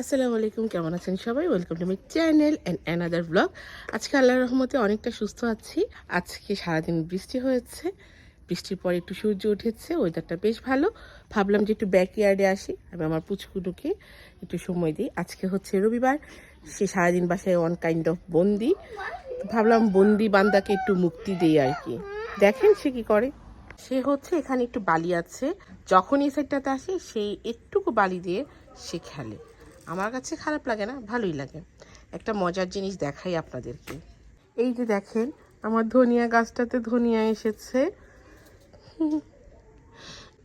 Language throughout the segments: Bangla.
আসসালামু আলাইকুম, কেমন আছেন সবাই? Welcome to my channel and another blog আজকে আল্লাহর রহমতে অনেকটা সুস্থ আছি। আজকে সারাদিন বৃষ্টি হয়েছে। বৃষ্টির পরে একটু সূর্য উঠেছে ওয়েদারটা বেশ ভালো। ভাবলাম যে একটু ব্যাকইয়ার্ডে আসি, আমি আমার পুচকুটুকে একটু সময় দিই। আজকে হচ্ছে রবিবার, সে সারাদিন বাসায় অন কাইন্ড অফ বন্দি। ভাবলাম বন্দি বান্দাকে একটু মুক্তি দিই আর কি। দেখেন সে কি করে। সে হচ্ছে এখানে একটু বালি আছে। যখন এই সাইডটাতে আসে, সেই একটুকু বালি দিয়ে সে খেলে। আমার কাছে খারাপ লাগে না, ভালোই লাগে। একটা মজার জিনিস দেখাই আপনাদেরকে। এই যে দেখেন, আমার ধনিয়া গাছটাতে ধনিয়া এসেছে।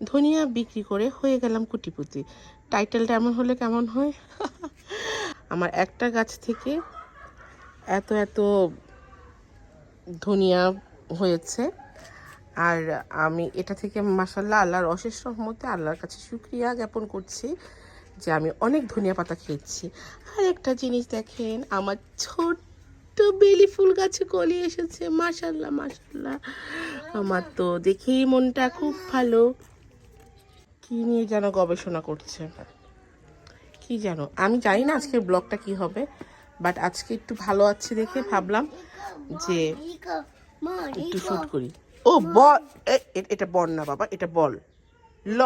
ধনিয়া বিক্রি করে হয়ে গেলাম কুটিপুতি। টাইটেলটা এমন হলে কেমন হয়? আমার একটা গাছ থেকে এত এত ধনিয়া হয়েছে। আর আমি, এটা থেকে মাসাল্লাহ আল্লাহর অশেষ রহমতে আল্লাহর কাছে শুক্রিয়া জ্ঞাপন করছি। যে আমি অনেক ধনিয়া পাতা খেয়েছি। আর একটা জিনিস দেখেন, আমার ছোট্ট বেলি ফুল গাছে কলি এসেছে মাসাল্লাহ মাসাল্লাহ আমার তো দেখেই মনটা খুব ভালো। কি নিয়ে যেন গবেষণা করছে। কি জানো আমি জানি না আজকের ব্লগটা কি হবে, বাট আজকে একটু ভালো আছে দেখে ভাবলাম যে একটু শুট করি। ও, বল এটা বল না বাবা, এটা বল। ল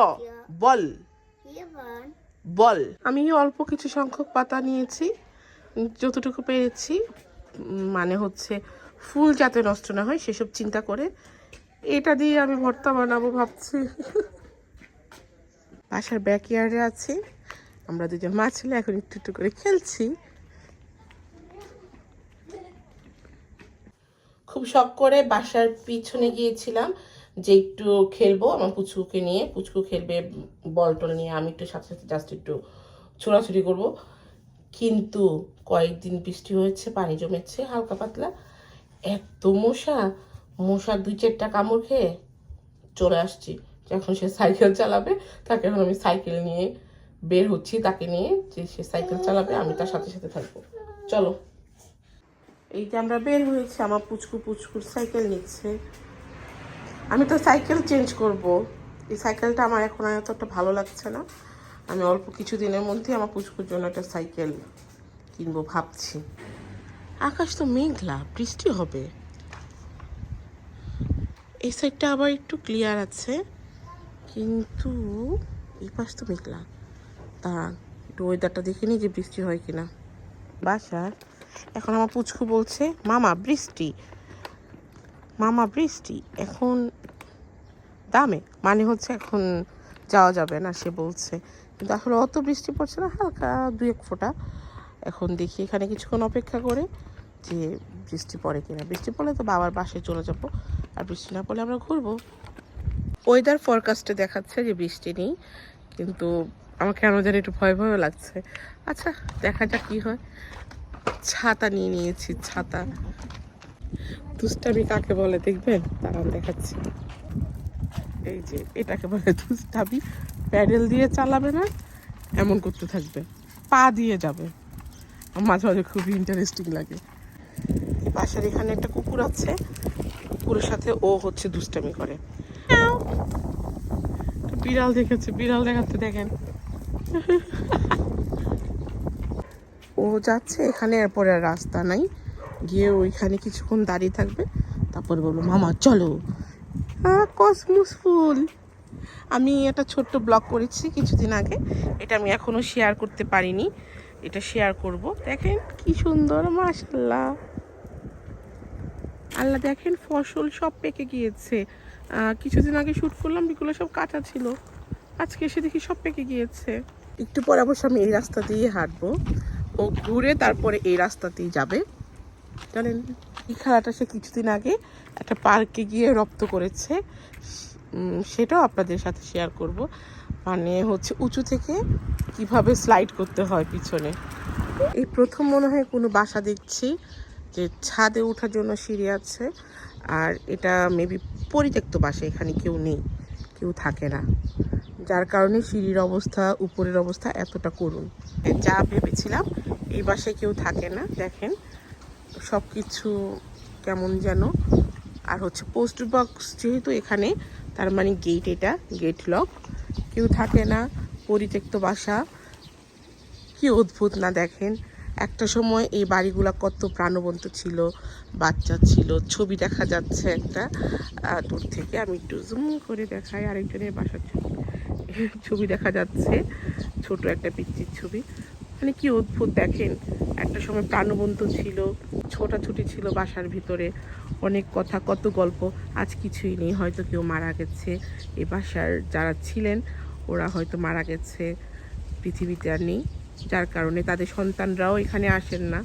বল। বল। আমি অল্প কিছু সংখ্যক পাতা নিয়েছি যতটুকু পেরেছি মানে হচ্ছে ফুল যাতে নষ্ট না হয় সেসব চিন্তা করে এটা দিয়ে আমি ভর্তা বানাবো ভাবছি। বাসার ব্যাকইয়ার্ডে আছি আমরা দুজন মা ছেলে এখন একটু একটু করে খেলছি। খুব শখ করে বাসার পিছনে গিয়েছিলাম যে একটু খেলব আমার পুচকুকে নিয়ে, পুচকু খেলবে, বল টল নিয়ে, আমি একটু সাথে সাথে জাস্ট একটু ছোড়াছুড়ি করব। কিন্তু কয়েকদিন বৃষ্টি হয়েছে, পানি জমেছে, হালকা পাতলা। এত মশা মশার দুই চারটা কামড় খেয়ে চলে আসছি। যখন সে সাইকেল চালাবে, তাকে এখন আমি সাইকেল নিয়ে বের হচ্ছি, তাকে নিয়ে যে সে সাইকেল চালাবে, আমি তার সাথে সাথে থাকব। চলো। এই যে আমরা বের হয়েছি, আমার পুচকু পুচকুর সাইকেল নিচ্ছে। আমি তো সাইকেল চেঞ্জ করব। এই সাইকেলটা আমার এখন আর এতটা ভালো লাগছে না। আমি অল্প কিছু দিনের মধ্যে আমার পুচকুর জন্য একটা সাইকেল কিনবো ভাবছি। আকাশ তো মেঘলা, বৃষ্টি হবে। এই সাইডটা আবার একটু ক্লিয়ার আছে, কিন্তু এই পাশ তো মেঘলা। দাঁড়ান একটু ওয়েদারটা দেখে নিই যে বৃষ্টি হয় কিনা। বাসার, এখন আমার পুচকু বলছে, মামা, বৃষ্টি। মামা বৃষ্টি, এখন দামে মানে হচ্ছে এখন যাওয়া যাবে না, সে বলছে। কিন্তু আসলে অত বৃষ্টি পড়ছে না, হালকা দুই এক ফোঁটা। এখন দেখি এখানে কিছুক্ষণ অপেক্ষা করে যে বৃষ্টি পড়ে কিনা। বৃষ্টি পড়লে তো বাবার বাসায় চলে যাব, আর বৃষ্টি না পড়লে আমরা ঘুরবো। ওয়েদার ফরকাস্টে দেখাচ্ছে যে বৃষ্টি নেই, কিন্তু আমার কেন জানি একটু ভয় ভয় লাগছে। আচ্ছা দেখা যাক কি হয়। ছাতা নিয়ে নিয়েছি, ছাতা। দুষ্টামি কাকে বলে দেখবেন দাঁড়ান দেখাচ্ছি। এই যে এটাকে বলে দুষ্টামি। প্যাডেল দিয়ে চালাবে না এমন করতে থাকবে। পা দিয়ে যাবে। মাঝে মাঝে খুবই ইন্টারেস্টিং লাগে। বাসার এখানে একটা কুকুর আছে। কুকুরের সাথে ও হচ্ছে দুষ্টামি করে। বিড়াল দেখেছে বিড়াল দেখাচ্ছে দেখেন। ও যাচ্ছে এখানে এরপরে রাস্তা নাই। গিয়ে ওইখানে কিছুক্ষণ দাঁড়িয়ে থাকবে, তারপর বলব, মামা, চলো। কসমুস ফুল। আমি একটা ছোট্ট ব্লগ করেছি কিছুদিন আগে, এটা আমি এখনও শেয়ার করতে পারিনি, এটা শেয়ার করব। দেখেন কি সুন্দর মাশাল্লাহ আল্লাহ দেখেন ফসল সব পেকে গিয়েছে। কিছুদিন আগে শ্যুট করলাম এগুলো সব কাটা ছিল। আজকে এসে দেখি সব পেকে গিয়েছে। একটু পর অবশ্য আমি এই রাস্তা দিয়ে হাঁটবো। ও ঘুরে তারপরে এই রাস্তাতেই যাবে। জানেন, এই খেলাটা সে কিছুদিন আগে একটা পার্কে গিয়ে রপ্ত করেছে। সেটাও আপনাদের সাথে শেয়ার করব। মানে হচ্ছে উঁচু থেকে কীভাবে স্লাইড করতে হয় পিছনে। এই প্রথম মনে হয় কোনো বাসা দেখছি যে ছাদে ওঠার জন্য সিঁড়ি আছে। আর এটা মেবি পরিত্যক্ত বাসা, এখানে কেউ নেই, কেউ থাকে না। যার কারণে সিঁড়ির অবস্থা, উপরের অবস্থা এতটা করুন। যা ভেবেছিলাম, এই বাসায় কেউ থাকে না, দেখেন। সব কিছু কেমন যেন। আর হচ্ছে পোস্ট বক্স যেহেতু এখানে, তার মানে গেট এটা গেট লক কেউ থাকে না, পরিত্যক্ত বাসা। কি অদ্ভুত না দেখেন, একটা সময় এই বাড়িগুলো কত প্রাণবন্ত ছিল, বাচ্চা ছিল, ছবি দেখা যাচ্ছে একটা। দূর থেকে আমি একটু জুম করে দেখাই, আরেকজনের বাসার ছবি। ছবি দেখা যাচ্ছে, ছোট একটা পিচ্চির ছবি। মানে কি অদ্ভুত, দেখেন, একটা সময় প্রাণবন্ত ছিল, ছোটাছুটি ছিল বাসার ভিতরে, অনেক কথা, কত গল্প, আজ কিছুই নেই, হয়তো কেউ মারা গেছে, এ বাসার যারা ছিলেন, ওরা হয়তো মারা গেছে, পৃথিবীতে আর নেই, যার কারণে তাদের সন্তানরাও এখানে আসেন না,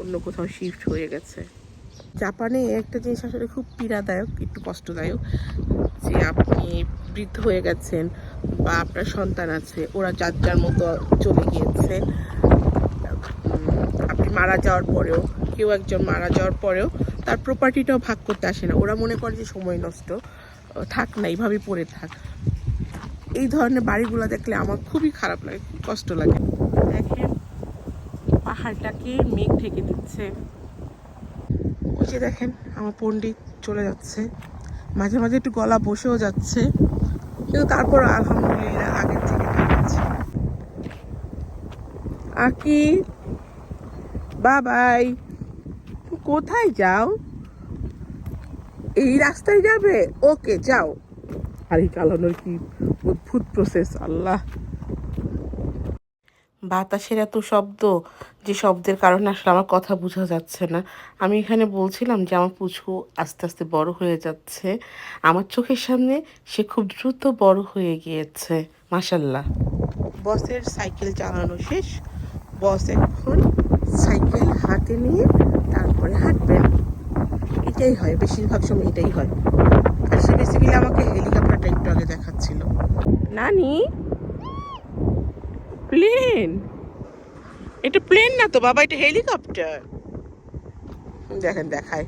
অন্য কোথাও শিফট হয়ে গেছে। জাপানে একটা জিনিস আসলে খুব পীড়াদায়ক, একটু কষ্টদায়ক, যে আপনি বৃদ্ধ হয়ে গেছেন বা আপনার সন্তান আছে, ওরা যার যার মতো চলে গিয়েছে আপনি মারা যাওয়ার পরেও, কেউ একজন মারা যাওয়ার পরেও তার প্রপার্টিটাও ভাগ করতে আসে না। ওরা মনে করে যে সময় নষ্ট থাক না এইভাবেই পড়ে থাক। এই ধরনের বাড়িগুলো দেখলে আমার খুবই খারাপ লাগে কষ্ট লাগে। দেখেন, পাহাড়টাকে মেঘ ঢেকে দিচ্ছে। ওই যে দেখেন, আমার পণ্ডিত চলে যাচ্ছে। মাঝে মাঝে একটু গলা বসেও যাচ্ছে। কিন্তু তারপর আলহামদুলিল্লাহ আগের থেকে আছে আকি, বাবাই কোথায় যাও? এই রাস্তায় যাবে? ওকে, যাও। গাড়ি চালানোর কি অদ্ভুত প্রসেস আল্লাহ। বাতাসের এত শব্দ যে শব্দের কারণে আসলে আমার কথা বোঝা যাচ্ছে না। আমি এখানে বলছিলাম যে আমার পুচকু আস্তে আস্তে বড় হয়ে যাচ্ছে। আমার চোখের সামনে সে খুব দ্রুত বড় হয়ে গিয়েছে। মাসাল্লাহ বসের সাইকেল চালানো শেষ। বস এখন সাইকেল হাতে নিয়ে তারপরে হাঁটবেন এটাই হয় বেশিরভাগ সময় এটাই হয়। আর সে বেসিক্যালি আমাকে হেলিকপ্টারটা একটু আগে দেখাচ্ছিল। নানি? প্লেন? এটা প্লেন না তো, বাবা, এটা হেলিকপ্টার। দেখেন দেখায়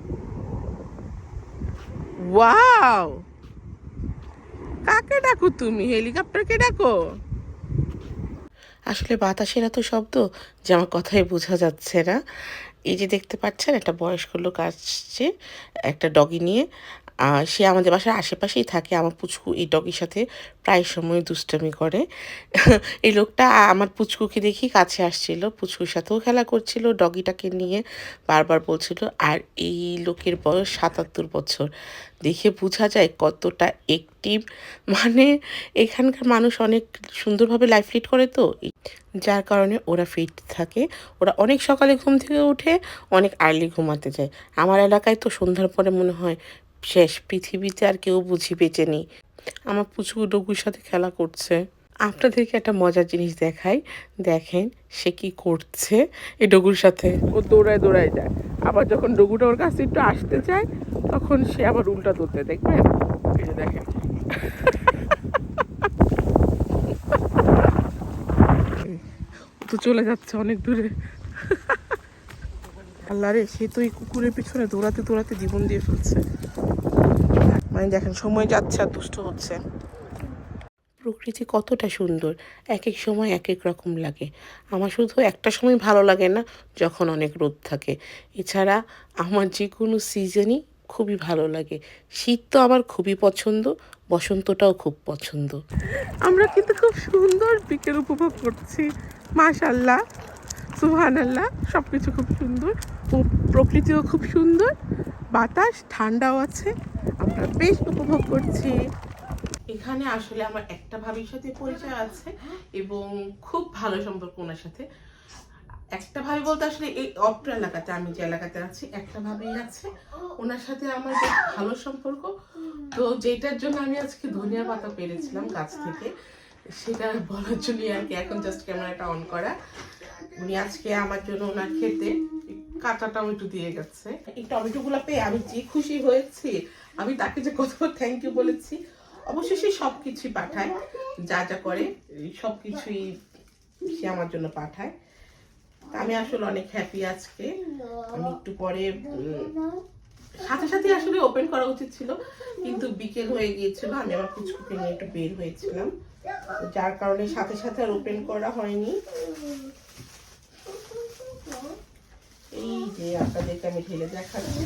ওয়াও! কাকে ডাকো তুমি? হেলিকপ্টারকে ডাকো। আসলে বাতাসের এত শব্দ যে আমার কথাই বোঝা যাচ্ছে না। এই যে দেখতে পাচ্ছেন, একটা বয়স্ক লোক আসছে, একটা ডগি নিয়ে। সে আমাদের বাসার আশেপাশেই থাকে, আমার পুচকু এই ডগির সাথে প্রায় সময় দুষ্টামি করে। এই লোকটা আমার পুচকুকে দেখি কাছে আসছিল, পুচকুর সাথেও খেলা করছিল ডগিটাকে নিয়ে বারবার বলছিল, আর এই লোকের বয়স সাতাত্তর বছর। দেখে বোঝা যায় কতটা একটিভ মানে এখানকার মানুষ অনেক সুন্দরভাবে লাইফ লিড করে তো। যার কারণে ওরা ফিট থাকে। ওরা অনেক সকালে ঘুম থেকে উঠে অনেক আর্লি ঘুমাতে যায়। আমার এলাকায় তো সন্ধ্যার পরে মনে হয় শেষ পৃথিবীতে আর কেউ বুঝি বেঁচে নেই আমার পুচু ডগুর সাথে খেলা করছে। আপনাদেরকে একটা মজার জিনিস দেখাই। দেখেন সে কি করছে এই ডগুর সাথে। ও দৌড়ায় দৌড়ায় যায়। আবার যখন ডগুটা ওর কাছে একটু আসতে চায়, তখন সে আবার উল্টা দৌড়তে দেখবেন? দেখেন। তো চলে যাচ্ছে অনেক দূরে। আল্লাহ রে, সে তো এই কুকুরের পিছনে দৌড়াতে দৌড়াতে জীবন দিয়ে ফেলছে। মানে দেখেন সময় যাচ্ছে আর দুষ্ট হচ্ছে। প্রকৃতি কতটা সুন্দর। এক এক সময় এক এক রকম লাগে। আমার শুধু একটা সময় ভালো লাগে না যখন অনেক রোদ থাকে। এছাড়া আমার যে কোনো সিজনই খুবই ভালো লাগে। শীত তো আমার খুবই পছন্দ বসন্তটাও খুব পছন্দ। আমরা কিন্তু খুব সুন্দর বিকেল উপভোগ করছি। মাশাল্লাহ সুহান আল্লাহ সব কিছু খুব সুন্দর। ও প্রকৃতিও খুব সুন্দর। বাতাস ঠান্ডাও আছে। আমরা বেশ উপভোগ করছি। এখানে আসলে আমার একটা ভাবির সাথে পরিচয় আছে এবং খুব ভালো সম্পর্ক ওনার সাথে। একটা ভাবি বলতে আসলে এই অত্র এলাকাতে, আমি যে এলাকাতে আছি, একটা ভাবি আছে। ওনার সাথে আমার ভালো সম্পর্ক। তো যেটার জন্য আমি আজকে ধনিয়া পাতা পেরেছিলাম গাছ থেকে, সেটা বলার জন্য আর কি, এখন জাস্ট ক্যামেরাটা অন করা। উনি আজকে আমার জন্য ওনার খেতে কাঁচা টমেটো দিয়ে গেছে। এই টমেটোগুলো পেয়ে আমি যে খুশি হয়েছি। আমি তাকে যে কত থ্যাংক ইউ বলেছি, অবশ্যই সে সব কিছুই পাঠায়, যা যা করে সব কিছুই সে আমার জন্য পাঠায়। আমি আসলে অনেক হ্যাপি আজকে। আমি একটু পরে সাথে সাথে আসলে ওপেন করা উচিত ছিল, কিন্তু বিকেল হয়ে গিয়েছিল, আমি আমার কুচকুকে নিয়ে একটু বের হয়েছিলাম। যার কারণে সাথে সাথে আর ওপেন করা হয়নি। এই যে আপনাদেরকে আমি ঢেলে দেখাচ্ছি।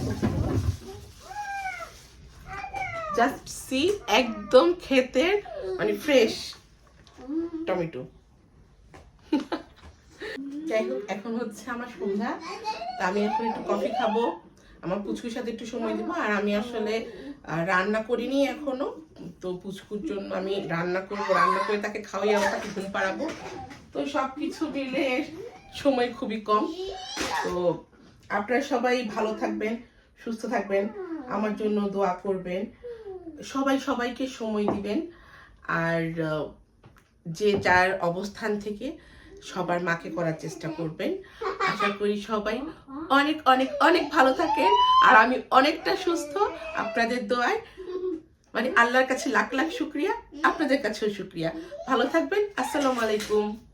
জাস্ট সি একদম খেতে মানে ফ্রেশ টমেটো যাই হোক, এখন হচ্ছে আমার সন্ধ্যা। তা আমি এখন একটু কফি খাব। আমার পুচকুর সাথে একটু সময় দেবো, আর আমি আসলে রান্না করিনি এখনও। তো পুচকুর জন্য আমি রান্না করব, রান্না করে তাকে খাওয়াই আবার তাকে ঘুম পাড়াবো। তো সব কিছু মিলে সময় খুবই কম। তো আপনারা সবাই ভালো থাকবেন, সুস্থ থাকবেন। আমার জন্য দোয়া করবেন। সবাই সবাইকে সময় দিবেন। আর যে যার অবস্থান থেকে সবার মাকে করার চেষ্টা করবেন। আশা করি সবাই অনেক অনেক অনেক ভালো থাকেন। আর আমি অনেকটা সুস্থ আপনাদের দোয়ায়। মানে আল্লাহর কাছে লাখ লাখ শুক্রিয়া, আপনাদের কাছেও শুক্রিয়া। ভালো থাকবেন। আসসালামু আলাইকুম।